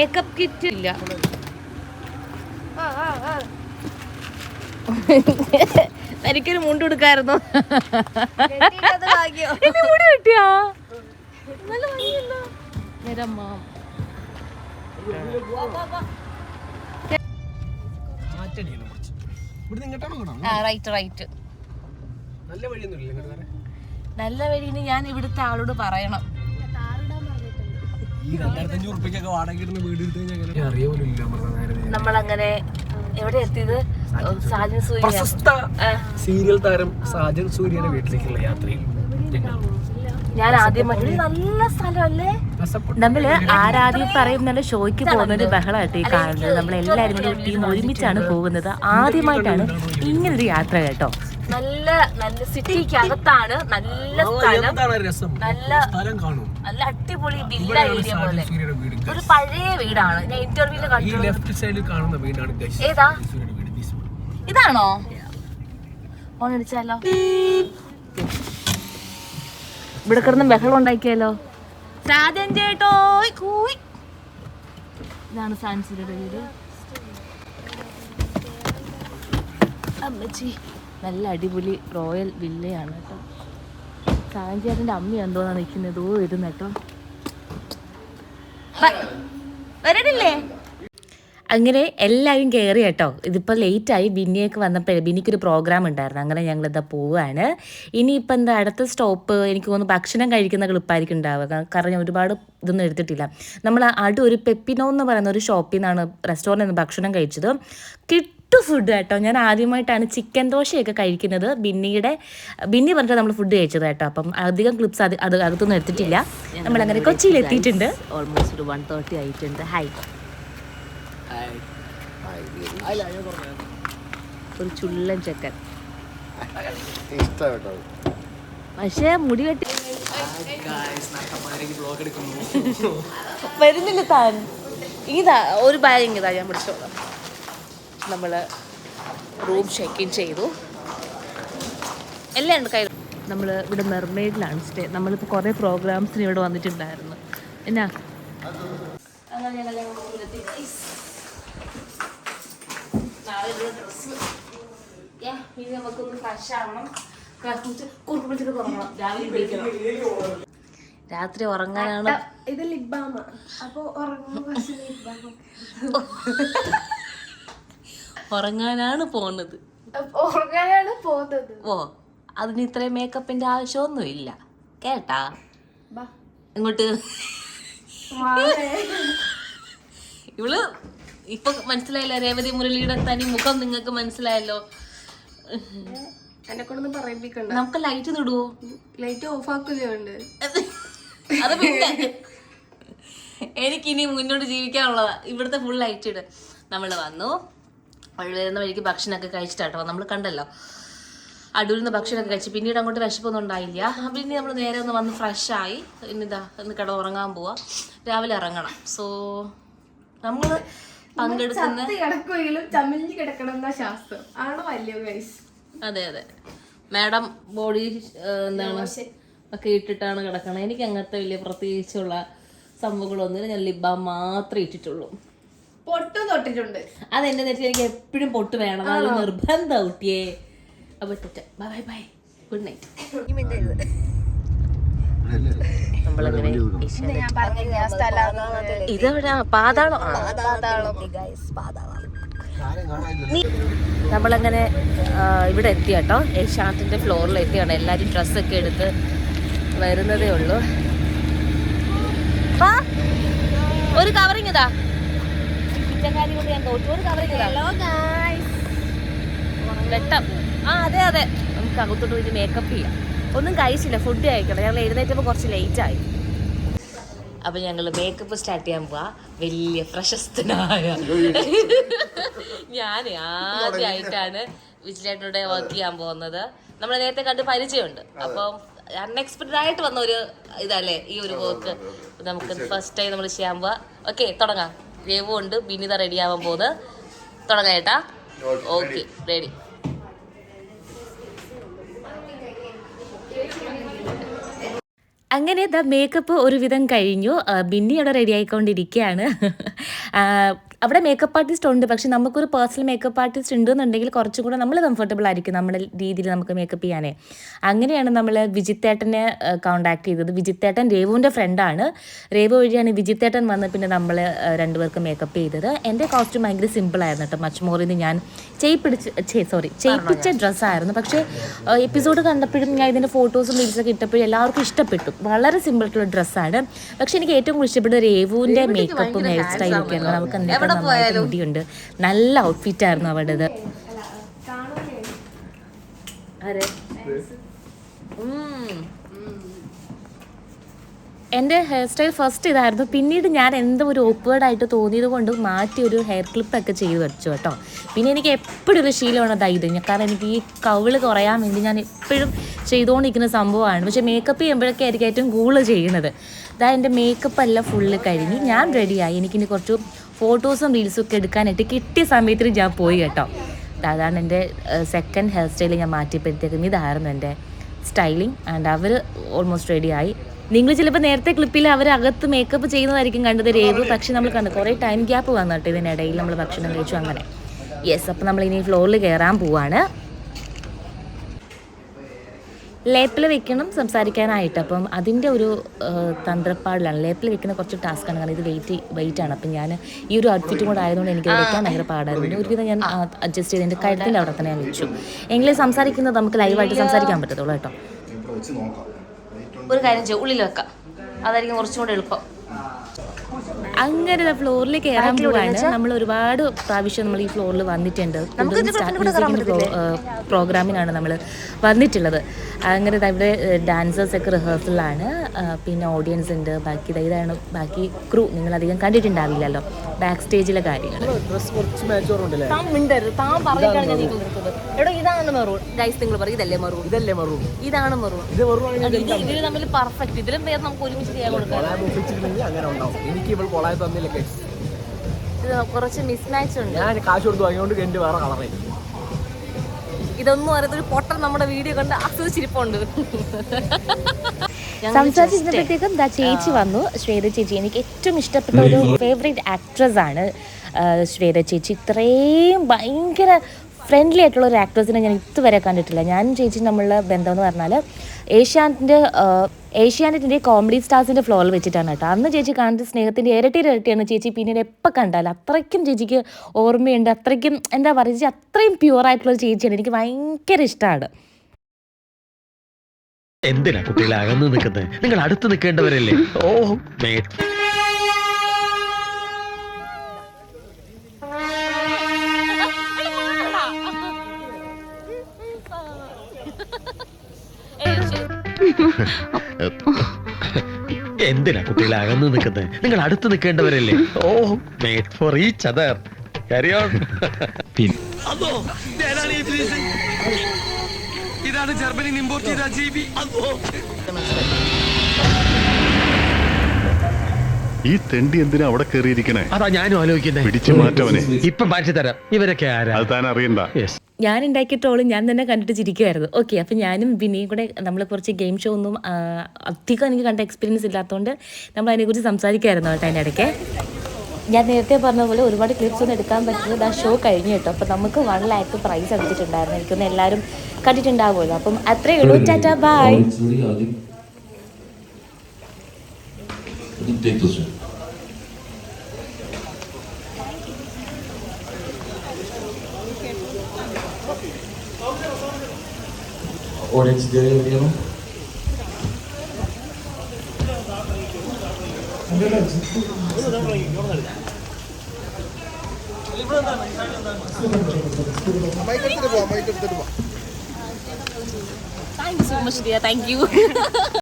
Makeup kit ഇല്ല. എനിക്കൊരു മുണ്ട് കൊടുക്കായിരുന്നു. മുടി കിട്ടിയാ നല്ല നിരമ്മ റൈറ്റ് നല്ല വഴിയൊന്നുമില്ല ഇങ്ങോട്ട് വരാൻ. നല്ല വഴിന് ഞാൻ ഇവിടുത്തെ ആളോട് പറയണം. ഈ രണ്ടായിരത്തി അഞ്ഞൂറ് ഉറുപ്പിക്കൊക്കെ വാടക ഇടുന്ന വീട് എടുത്ത് കഴിഞ്ഞാൽ അറിയ പോലും ഇല്ല നമ്മുടെ നേരെ. നമ്മളങ്ങനെ എവിടെ എത്തിയത്? സാജൻ സൂര്യ. പ്രശസ്ത സീരിയൽ താരം സാജൻ സൂര്യയുടെ വീട്ടിലേക്കുള്ള യാത്രയിൽ ഞാൻ ആദ്യമായി നല്ല സ്ഥലമല്ലേ. നമ്മൾ ആരാധ്യം പറയും നല്ല ഷോയ്ക്ക് പോകുന്ന ഒരു ബഹളമായിട്ട് ഈ കാണുന്നത്. നമ്മൾ എല്ലാവരും കൂടി ടീം ഒരുമിച്ചാണ് പോകുന്നത്. ആദ്യമായിട്ടാണ് ഇങ്ങനൊരു യാത്ര കേട്ടോ. നല്ല നല്ല സിറ്റിക്ക് അകത്താണ് നല്ല സ്ഥലം നല്ല നല്ല അടിപൊളി വില്ല ഏരിയ പോലെ. ഒരു പഴയ വീടാണ്. ഞാൻ ഇന്റർവ്യൂൽ കണ്ടു. ഏതാ? ഇതാണോ? ഫോൺ അടിച്ചാലോ ഇവിടെ കിടന്ന് ബഹളം ഉണ്ടാക്കിയാലോ? രാജൻ ചേട്ടോ ഇതാണ് സാൻസിയുടെ വീട്. അമ്മച്ചി. നല്ല അടിപൊളി റോയൽ വില്ലയാണ് കേട്ടോ. സാഞ്ചേട്ടന്റെ അമ്മ എന്തോന്നാ നിൽക്കുന്നത്? ഓ ഇരുന്ന് കേട്ടോ. വരണില്ലേ? അങ്ങനെ എല്ലാവരും കയറി കേട്ടോ. ഇതിപ്പോൾ ലേറ്റായി ബിന്നിയൊക്കെ വന്നപ്പോഴേ ബിന്നിക്കൊരു പ്രോഗ്രാം ഉണ്ടായിരുന്നു. അങ്ങനെ ഞങ്ങളിതാ പോവുകയാണ് ഇനിയിപ്പോൾ എന്താ അടുത്ത സ്റ്റോപ്പ് എനിക്ക് തോന്നുന്നു ഭക്ഷണം കഴിക്കുന്ന ക്ലിപ്പായിരിക്കും ഉണ്ടാവുക. കാരണം ഞാൻ ഒരുപാട് ഇതൊന്നും എടുത്തിട്ടില്ല. നമ്മൾ അടു ഒരു പെപ്പിനോ എന്ന് പറയുന്ന ഒരു ഷോപ്പിൽ നിന്നാണ് റെസ്റ്റോറന്റിൽ നിന്ന് ഭക്ഷണം കഴിച്ചത്. കിട്ടു ഫുഡ് കേട്ടോ. ഞാൻ ആദ്യമായിട്ടാണ് ചിക്കൻ ദോശയൊക്കെ കഴിക്കുന്നത്. ബിന്നിയുടെ ബിന്നി പറഞ്ഞിട്ട് നമ്മൾ ഫുഡ് കഴിച്ചത് കേട്ടോ. അപ്പം അധികം ക്ലിപ്സ് അത് അത് അകത്തൊന്നും എടുത്തിട്ടില്ല. നമ്മൾ അങ്ങനെ കൊച്ചിയിൽ എത്തിയിട്ടുണ്ട്. ഓൾമോസ്റ്റ് ഒരു വൺ തേർട്ടി ആയിട്ടുണ്ട്. ഹൈ ഒരു ചുള്ളൻ ചെക്കൻ. പക്ഷേ മുടി കെട്ടി. വരുന്നില്ല താൻ. ഇതാ ഒരു ബാഗ് ഇങ്ങനെ ഞാൻ പിടിച്ചോളാം. നമ്മൾ റൂം ചെക്ക് ഇൻ ചെയ്തു. എല്ലാം ഉണ്ട് കയ്യിൽ നമ്മൾ ഇവിടെ മെർമെയ്ഡിലാണ് സ്റ്റേ നമ്മളിപ്പോൾ കുറേ പ്രോഗ്രാംസിന് ഇവിടെ വന്നിട്ടുണ്ടായിരുന്നു. എന്നാ? അങ്ങനെ ഞങ്ങൾ ഞങ്ങൾ റൂമിലെത്തി. Guys. നാളെ ഇവിടെ ഡ്രസ്സ് ഇനി നമുക്കൊന്ന് ഫ്രഷ് ആവണം. തുടങ്ങണം രാവിലെ വിളിക്കണം. രാത്രി ഉറങ്ങാനാണ്. ഇത് ലിബാമ അപ്പൊ ഉറങ്ങുന്ന ഉറങ്ങാനാണ് പോകുന്നത് അപ്പൊ ഉറങ്ങാനാണ് പോകുന്നത് ഓ അതിന് ഇത്രയും മേക്കപ്പിന്റെ ആവശ്യമൊന്നുമില്ല. കേട്ടാ. ഇങ്ങോട്ട്. ഇവൾ ഇപ്പൊ മനസ്സിലായല്ലോ രേവതി മുരളിയുടെ തനി മുഖം നിങ്ങൾക്ക് മനസ്സിലായല്ലോ. എന്നെ കൊണ്ടൊന്നും പറയിപ്പിക്കണ്ട. നമുക്ക് ലൈറ്റ് നിടുവോ ലൈറ്റ് ഓഫ് ആക്കുകയുണ്ട് അത് പിന്നെ. എനിക്കിനി മുന്നോട്ട് ജീവിക്കാനുള്ളതാ. ഇവിടുത്തെ ഫുൾ ലൈറ്റ് ഇട. നമ്മൾ വന്നു. വഴി വരുന്ന വഴിക്ക് ഭക്ഷണമൊക്കെ കഴിച്ചിട്ടാട്ടോ നമ്മൾ കണ്ടല്ലോ. അടൂരിൽ നിന്ന് ഭക്ഷണമൊക്കെ കഴിച്ച്. പിന്നീട് അങ്ങോട്ട് വിശപ്പൊന്നും ഉണ്ടായില്ല. പിന്നെ നമ്മൾ നേരെ ഒന്ന് വന്ന് ഫ്രഷ് ആയി. ഇന്നിതാ ഇന്ന് കട ഉറങ്ങാൻ പോവാ. രാവിലെ ഇറങ്ങണം. സോ നമ്മൾ പങ്കെടുക്കുന്ന ചത്ത് കിടക്കുമെങ്കിലും ചമിഞ്ഞ് കിടക്കണം എന്നാ ശാസ്ത്രം. ആണോ അല്ലയോ ഗൈസ്? അതെ അതെ. മാഡം ബോഡി എന്താണ് ഒക്കെ ഇട്ടിട്ടാണ് കിടക്കണത് എനിക്ക് അങ്ങനത്തെ വലിയ പ്രത്യേകിച്ചുള്ള സംഭവങ്ങളൊന്നുമില്ല. ഞാൻ ലിബ മാത്രമേ ഇട്ടിട്ടുള്ളൂ. പൊട്ടും തൊട്ടിട്ടുണ്ട്. അതെന്റെ നെറ്റിൽ എനിക്ക് എപ്പോഴും പൊട്ട് വേണം. അത് നിർബന്ധ ഊട്ടിയേ അപ്പൊ ബൈ ബൈ ഗുഡ് നൈറ്റ് നമ്മളങ്ങനെ ഇതെവിടാ? പാതാളോ. ഇവിടെ എത്തി കേട്ടോ. ഏഷ്യാനെറ്റിന്റെ ഫ്ലോറിൽ എത്തിയാണ്. എല്ലാവരും ഡ്രസ്സൊക്കെ എടുത്ത് വരുന്നതേ ഉള്ളൂ. ഒരു കവറിങ് ഇതാ. കൊണ്ട് ഞാൻ വെട്ടം. ആ അതെ അതെ. നമുക്ക് അകത്തോട്ട് പോയിട്ട് മേക്കപ്പ് ചെയ്യാം. ഒന്നും കഴിച്ചില്ല ഫുഡ് കഴിക്കണം. ഞങ്ങൾ എഴുന്നേറ്റപ്പോൾ കുറച്ച് ലേറ്റ് ആയി. അപ്പൊ ഞങ്ങൾ മേക്കപ്പ് സ്റ്റാർട്ട് ചെയ്യാൻ പോവാ. വലിയ പ്രശസ്തനായ ഞാൻ ആദ്യമായിട്ടാണ് വിജിലേട്ടനോടെ വർക്ക് ചെയ്യാൻ പോകുന്നത്. നമ്മൾ നേരത്തെ കണ്ട് പരിചയമുണ്ട്. അപ്പം അൺഎക്സ്പെക്റ്റഡ് ആയിട്ട് വന്ന ഒരു ഇതല്ലേ ഈ ഒരു വർക്ക് നമുക്ക് ഫസ്റ്റ് ടൈം നമ്മൾ ചെയ്യാൻ പോവാ. ഓക്കെ തുടങ്ങാം. രവു ഉണ്ട് ബിനിത റെഡി ആവാൻ പോകുന്നത് തുടങ്ങാം ഓക്കെ റെഡി അങ്ങനെ ദ മേക്കപ്പ് ഒരുവിധം കഴിഞ്ഞു. ബിന്നി അവിടെ റെഡി ആയിക്കൊണ്ടിരിക്കുകയാണ്. അവിടെ മേക്കപ്പ് ആർട്ടിസ്റ്റ് ഉണ്ട്. പക്ഷെ നമുക്കൊരു പേഴ്സണൽ മേക്കപ്പ് ആർട്ടിസ്റ്റ് ഉണ്ടെന്നുണ്ടെങ്കിൽ കുറച്ചും കൂടെ നമ്മൾ കംഫർട്ടബിൾ ആയിരിക്കും നമ്മുടെ രീതിയിൽ നമുക്ക് മേക്കപ്പ് ചെയ്യാനേ. അങ്ങനെയാണ് നമ്മൾ വിജിത്തേട്ടനെ കോണ്ടാക്ട് ചെയ്തത്. വിജിത്തേട്ടൻ രേവുവിന്റെ ഫ്രണ്ടാണ് രേവു വഴിയാണ് വിജിത്തേട്ടൻ വന്ന് പിന്നെ നമ്മൾ രണ്ടുപേർക്ക് മേക്കപ്പ് ചെയ്തത്. എന്റെ കോസ്റ്റ്യൂം ഭയങ്കര സിമ്പിളായിരുന്നു കേട്ടോ. മച്ച് മോറിന്ന് ഞാൻ ചെയ്യിപ്പിടിച്ച് സോറി ചെയ്യിപ്പിച്ച ഡ്രസ്സായിരുന്നു പക്ഷേ എപ്പിസോഡ് കണ്ടപ്പോഴും ഞാൻ ഇതിന്റെ ഫോട്ടോസും റീൽസൊക്കെ ഇട്ടപ്പോഴും എല്ലാവർക്കും ഇഷ്ടപ്പെട്ടു. വളരെ സിമ്പിൾ ആയിട്ടുള്ള ഡ്രസ്സാണ് പക്ഷേ എനിക്ക് ഏറ്റവും കൂടുതൽ ഇഷ്ടപ്പെട്ടത് രേവുവിന്റെ മേക്കപ്പും ഹെയർ സ്റ്റൈലും നമുക്ക് നമുക്ക് മുടിയുണ്ട്. നല്ല ഔട്ട്ഫിറ്റ് ആയിരുന്നു അവളുടേത് എന്റെ ഹെയർ സ്റ്റൈൽ ഫസ്റ്റ് ഇതായിരുന്നു. പിന്നീട് ഞാൻ എന്തോ ഒരു ഓപ്പേർഡ് ആയിട്ട് തോന്നിയത് കൊണ്ട് മാറ്റി ഒരു ഹെയർ ക്ലിപ്പൊക്കെ ചെയ്ത് വെച്ചു കേട്ടോ. പിന്നെ എനിക്ക് എപ്പോഴും ഒരു ശീലമാണ് അതാ ഇത്. കാരണം എനിക്ക് ഈ കവിൾ കുറയാൻ വേണ്ടി ഞാൻ എപ്പോഴും ചെയ്തുകൊണ്ടിരിക്കുന്ന സംഭവമാണ്. പക്ഷേ മേക്കപ്പ് ചെയ്യുമ്പോഴൊക്കെ ആയിരിക്കും ഏറ്റവും കൂടുതൽ ചെയ്യുന്നത്. അതായത് എന്റെ മേക്കപ്പ് എല്ലാം ഫുള്ള് കഴിഞ്ഞ് ഞാൻ റെഡിയായി എനിക്കിനി കുറച്ച് ഫോട്ടോസും റീൽസും ഒക്കെ എടുക്കാനായിട്ട് കിട്ടിയ സമയത്തിന് ഞാൻ പോയി കേട്ടോ. അതാണ് എന്റെ സെക്കൻഡ് ഹെയർ സ്റ്റൈൽ ഞാൻ മാറ്റിയപ്പോഴത്തേക്കും ഇതായിരുന്നു എന്റെ സ്റ്റൈലിംഗ് ആൻഡ് അവർ ഓൾമോസ്റ്റ് റെഡി ആയി. നിങ്ങൾ ചിലപ്പോൾ നേരത്തെ ക്ലിപ്പിൽ അവർ അകത്ത് മേക്കപ്പ് ചെയ്യുന്നതായിരിക്കും കണ്ടത് രേവ്. പക്ഷേ നമ്മൾ കണ്ടു കുറേ ടൈം ഗ്യാപ്പ് വന്നു കേട്ടോ ഇതിനിടയിൽ നമ്മൾ ഭക്ഷണം കഴിച്ചു അങ്ങനെ. യെസ് അപ്പോൾ നമ്മൾ ഇനി ഫ്ലോറിൽ കയറാൻ പോവാണ്. ലേപ്പിൽ വെക്കണം സംസാരിക്കാനായിട്ട്. അപ്പം അതിന്റെ ഒരു തന്ത്രപ്പാടിലാണ്. ലേപ്പിൽ വെക്കുന്ന കുറച്ച് ആണ്. കാരണം ഇത് വെയിറ്റ് വെയിറ്റ് ആണ്. അപ്പം ഞാൻ ഈ ഒരു ഔട്ട്ഫിറ്റും കൂടെ ആയതുകൊണ്ട് എനിക്ക് വെക്കാൻ ഭയങ്കര പാടായിരുന്നു. ഒരുവിധം ഞാൻ അഡ്ജസ്റ്റ് ചെയ്ത് എന്റെ കഴുത്തിൽ അവിടെ തന്നെ ഞാൻ വെച്ചു. എങ്കിലും സംസാരിക്കുന്നത് നമുക്ക് ലൈവായിട്ട് സംസാരിക്കാൻ പറ്റത്തുള്ളൂ കേട്ടോ. ഒരു കാര്യം ചെയ്യും. ഉള്ളിൽ വെക്കാം. അതായിരിക്കും കുറച്ചും കൂടെ എളുപ്പം. അങ്ങനെ ഫ്ലോറിൽ കയറാൻ പോവാണ്. നമ്മൾ ഒരുപാട് പ്രാവശ്യം നമ്മൾ ഈ ഫ്ലോറിൽ വന്നിട്ടുണ്ട്. പ്രോഗ്രാമിനാണ് നമ്മൾ വന്നിട്ടുള്ളത്. അങ്ങനെ ഇവിടെ ഡാൻസേഴ്സ് ഒക്കെ റിഹേഴ്സലാണ് പിന്നെ ഓഡിയൻസ് ഉണ്ട്. ബാക്കി ഇതാണ്. ബാക്കി ക്രൂ നിങ്ങൾ അധികം കണ്ടിട്ടുണ്ടാവില്ലല്ലോ. ബാക്ക് സ്റ്റേജിലെ കാര്യങ്ങൾ ഇതാണ് മെറൂൺ. ഗൈസ് നിങ്ങൾ പറയും ഇതല്ലേ മെറൂൺ? ഇതല്ലേ മറു ഇതാണ് മെറൂൺ. ഇത് വെറുതെ ഇത് ഇതിന് തമ്മിൽ പെർഫെക്റ്റ് ഇതിലും പേര് നമുക്ക് ഒരുമിച്ച് ചെയ്യാൻ കൊടുക്കാം. എനിക്ക് ഇവൾ കൊളാബ് തന്നില്ല കേസ് ഇത് കുറച്ച് മിസ്മാച്ച് ഉണ്ട്. ഞാൻ കാശ് കൊടുത്ത് വാങ്ങിയോണ്ട് എന്റെ വേറെ കളറായി ഇതൊന്നും അറിയാത്ത ഒരു പൊട്ടൻ നമ്മുടെ വീഡിയോ കണ്ട് ആസ്വദിച്ചിരിപ്പുണ്ട് സംസാരിച്ചപ്പോഴത്തേക്കും ദാ ചേച്ചി വന്നു ശ്വേത ചേച്ചി. എനിക്ക് ഏറ്റവും ഇഷ്ടപ്പെട്ട ഒരു ഫേവറേറ്റ് ആക്ട്രസ് ആണ് ശ്വേത ചേച്ചി. ഇത്രയും ഭയങ്കര ഫ്രണ്ട്ലി ആയിട്ടുള്ള ഒരു ആക്ട്രസിനെ ഞാൻ ഇതുവരെ കണ്ടിട്ടില്ല. ഞാനും ചേച്ചി നമ്മളുടെ ബന്ധം എന്ന് പറഞ്ഞാൽ ഏഷ്യാനെറ്റിന്റെ ഏഷ്യാനെറ്റിന്റെ കോമഡി സ്റ്റാർസിന്റെ ഫ്ലോറിൽ വെച്ചിട്ടാണ് കേട്ടോ. അന്ന് ചേച്ചി കാണിച്ച സ്നേഹത്തിന്റെ ഇരട്ടി ഇരട്ടിയാണ് ചേച്ചി പിന്നീട് എപ്പോൾ കണ്ടാലും. അത്രയ്ക്കും ചേച്ചിക്ക് ഓർമ്മയുണ്ട്. അത്രയ്ക്കും എന്താ പറയുക ചേച്ചി അത്രയും പ്യുവറായിട്ടുള്ള ഒരു ചേച്ചിയാണ്. എനിക്ക് ഭയങ്കര ഇഷ്ടമാണ്. എന്തിനാ കുട്ടികളെ അകന്ന് നിൽക്കുന്നത് നിങ്ങൾ അടുത്ത് നിൽക്കേണ്ടവരല്ലേ? ഓ എന്തിനാ കുട്ടികളെ അകന്ന് നിൽക്കുന്നത് നിങ്ങൾ അടുത്ത് നിൽക്കേണ്ടവരല്ലേ? Oh made for each other ഇതാണ് ജർമ്മനി ഇമ്പോർട്ട് ചെയ്ത ജീവി. ഈ തെണ്ടി എന്തിനാ അവിടെ കയറിയിരിക്കണേ? അതാ ഞാനും ആലോചിക്കുന്നത് പിടിച്ചു മാറ്റവനെ. ഇപ്പൊ മാറ്റി തരാം. ഇവരൊക്കെ ആരാ? അത് താൻ അറിയണ്ട. യെസ് ഞാൻ ഉണ്ടാക്കിയ ട്രോൾ ഞാൻ തന്നെ കണ്ടിട്ട് ചിരിക്കുമായിരുന്നു ഓക്കെ അപ്പം ഞാനും വിനയും കൂടെ നമ്മൾ കുറച്ച് ഗെയിം ഷോ ഒന്നും അധികം എനിക്ക് കണ്ട എക്സ്പീരിയൻസ് ഇല്ലാത്തതുകൊണ്ട് നമ്മൾ അതിനെക്കുറിച്ച് സംസാരിക്കുമായിരുന്നു കേട്ടോ അതിന്റെ ഇടയ്ക്ക്. ഞാൻ നേരത്തെ പറഞ്ഞ പോലെ ഒരുപാട് ക്ലിപ്സ് ഒന്നും എടുക്കാൻ പറ്റുന്നത് ആ ഷോ കഴിഞ്ഞു കേട്ടോ. അപ്പം നമുക്ക് വൺ ലാക്ക് പ്രൈസ് അടിച്ചിട്ടുണ്ടായിരുന്നു. എനിക്കൊന്ന് എല്ലാവരും കണ്ടിട്ടുണ്ടാവുമല്ലോ. അപ്പം അത്രേ ഉള്ളൂ. Tata bye You know? Thank you so much Diya thank you